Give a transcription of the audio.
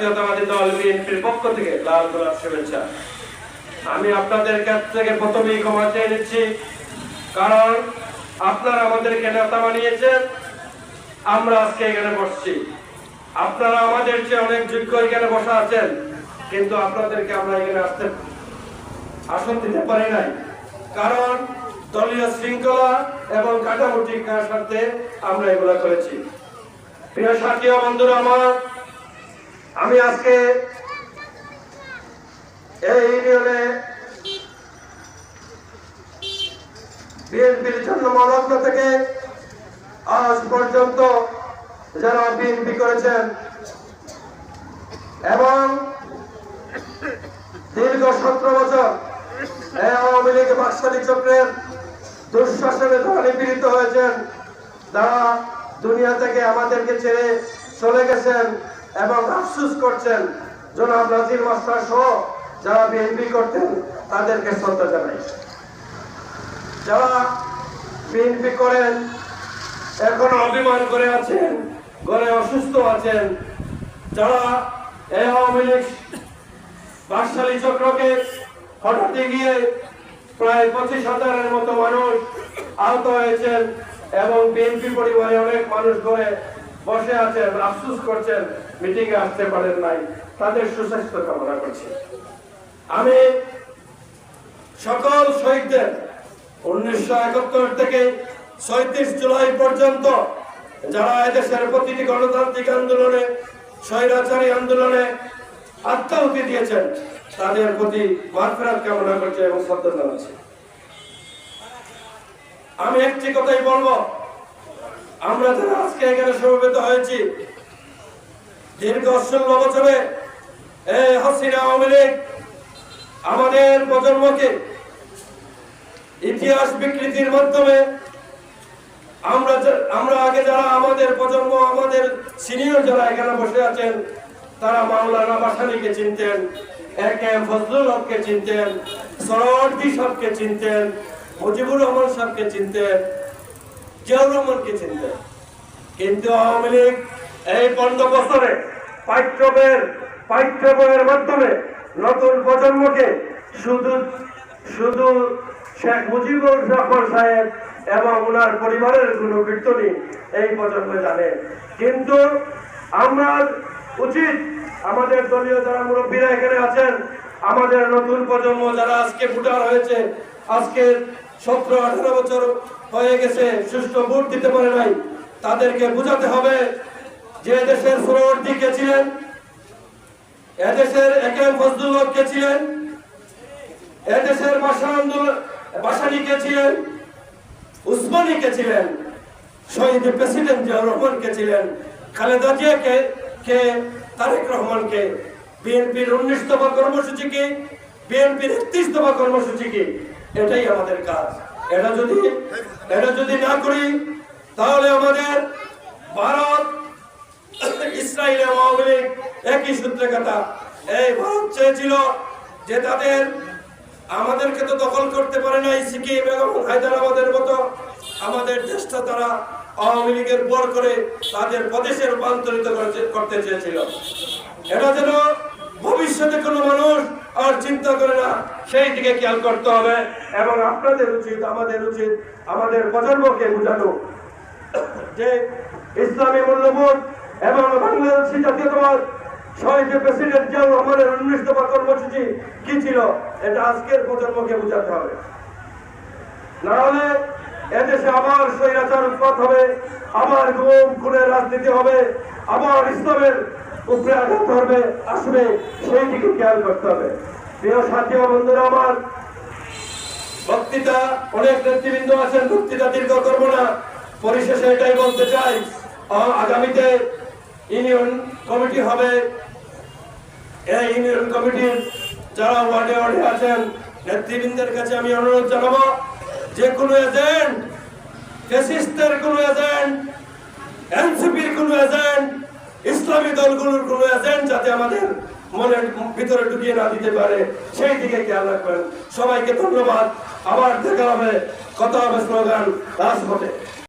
জাতীয়তাবাদী দল বিএনপির পক্ষ থেকে লাল গোলাপ শুভেচ্ছা। আমি আপনাদের কাছ থেকে প্রথমেই ক্ষমা চেয়ে নিচ্ছি, কারণ আপনারা আমাদেরকে নেতা বানিয়েছেন, আমরা আজকে এখানে বসছি। আপনারা আমাদের চেয়ে অনেক যোগ্য এখানে বসা আছেন, কিন্তু আপনাদেরকে আমরা এখানে আসতে আসন দিতে পারি নাই। কারণ দলীয় শৃঙ্খলা এবং কাঠামো ঠিক স্বার্থে আমরা এগুলো করেছি। প্রিয় সাথী বন্ধুরা আমার আমি আজকে এই ইউনিয়নে বিএনপির জন্য মলগ্ন থেকে আজ পর্যন্ত যারা বিএনপি করেছেন এবং দীর্ঘ সতেরো বছর আওয়ামী লীগ বাকশালী চক্রের দুঃশাসনে যারা নিপীড়িত হয়েছেন, তারা দুনিয়া থেকে আমাদেরকে ছেড়ে চলে গেছেন। এবং আফসুস করছেন জনাব নাজির মাস্টার সহ যারা বিএনপি করতেন, তাদেরকে শ্রদ্ধা জানাই। যারা বিএনপি করেন, এখনও অভিমান করে আছেন ঘরে অসুস্থ আছেন, যারা এই আওয়ামী লীগ বাকশালী চক্রকে হঠাৎ গিয়ে প্রায় পঁচিশ হাজারের মতো মানুষ আহত হয়েছেন এবং বিএনপি পরিবারে অনেক মানুষ ঘরে বসে আছেন, আফসুস করছেন মিটিং এ আসতে পারেন নাই। তাদের সুস্বাস্থ্য কামনা করছি। আমি সকল শহীদদের, উনিশশো একাত্তর থেকে ছয়ত্রিশ জুলাই পর্যন্ত যারা এদেশের প্রতিটি গণতান্ত্রিক আন্দোলনে, স্বৈরাচারী আন্দোলনে আত্মাহুতি দিয়েছেন, তাদের প্রতি মারফেরাত কামনা করছে এবং শ্রদ্ধা জানাচ্ছি। আমি একটি কথাই বলব আমরা যারা আজকে এখানে সমবেত হয়েছি, দীর্ঘ ষোলো বছরে হাসিনা আওয়ামী লীগ আমাদের প্রজন্মকে ইতিহাস বিকৃতির মাধ্যমে আমরা আমরা আগে যারা আমাদের প্রজন্ম, আমাদের সিনিয়র যারা এখানে বসে আছেন, তারা মাওলানা বাসানিকে চিনতেন এ কে এম ফজলুল হককে চিনতেন, সরওয়ার্দী সাহকে চিনতেন, মুজিবুর রহমান সাহকে চিনতেন জিয়াউর রহমানকে চিনতেন কিন্তু আওয়ামী লীগ এই পনেরো বছরে পাঠ্য বইয়ের মাধ্যমে নতুন প্রজন্মকে শুধু শুধু শেখ মুজিবুর রহমান সাহেব এবং ওনার পরিবারের কোনো কীর্তনই এই প্রজন্ম জানে। কিন্তু আমরা উচিত আমাদের দলীয় যারা মুরব্বীরা এখানে আছেন, আমাদের নতুন প্রজন্ম যারা আজকে ভোটার হয়েছে আজকে সতেরো, আঠারো বছর হয়ে গেছে, সুষ্ঠু ভোট দিতে পারে নাই। তাদেরকে বুঝাতে হবে যে দেশের সুরবর্তী কে ছিলেন, এদেশের একে ফজলুল হক কে ছিলেন, এদেশের ভাষা আন্দোলন ভাষানি কে ছিলেন, উসমানী কে ছিলেন, শহীদ প্রেসিডেন্ট জিয়াউর রহমান কে ছিলেন, খালেদা জিয়া কে কে তারেক রহমান কে, বিএনপির উনিশ দফা কর্মসূচি কি, বিএনপির একত্রিশ দফা কর্মসূচি কি এটাই আমাদের কাজ। এটা যদি এটা যদি না করি, তাহলে আমাদের ভারত ইসরায়েল আওয়ামী লীগ একই সূত্রে কথা এই ভারত চেয়েছিল যে তাদের আমাদেরকে তো দখল করতে পারে নাই সিকিম এবং হায়দ্রাবাদের মতো। আমাদের দেশটা তারা আওয়ামী লীগের পর করে তাদের প্রদেশে রূপান্তরিত করতে- করতে চেয়েছিল। এটা যেন ভবিষ্যতে কোনো মানুষ আর চিন্তা করে না। সেই দিকে খেয়াল করতে হবে এবং আপনাদের উচিত, আমাদের উচিত, আমাদের প্রজন্মকে বোঝানো যে ইসলামী মূল্যবোধ এবং বাংলাদেশি জাতীয়তাবাদ, শহীদ প্রেসিডেন্ট জিয়াউর রহমানের উনিশ দফা কর্মসূচি কি ছিল, এটা আজকের প্রজন্মকে বোঝাতে হবে। না হলে এদেশে আবার স্বৈরাচার উৎপাত হবে, আবার গুম, খুনের রাজনীতি হবে, আবার ইসলামের উপরে আঘাত ধরবে, আসবে, সেই দিকে খেয়াল করতে হবে। প্রিয় সাথী ও বন্ধুরা আমার, বক্তৃতা, অনেক নেতৃবৃন্দ আছেন, বক্তৃতা দীর্ঘ করব না। পরিশেষে এটাই বলতে চাই আগামীতে ইউনিয়ন কমিটি হবে। এই ইউনিয়ন কমিটির যারা ওয়ার্ডে ওয়ার্ডে আছেন, নেতৃবৃন্দের কাছে আমি অনুরোধ জানাব, যে কোনো এজেন্ট ফেসিস্টের কোনো এজেন্ট, এনসিপির কোনো এজেন্ট ইসলামী দলগুলোর কোনো এজেন্ট যাতে আমাদের মনের ভিতরে ঢুকিয়ে না দিতে পারে, সেই দিকে খেয়াল রাখবেন। সবাইকে ধন্যবাদ। আবার দেখা হবে। কথা হবে স্লোগান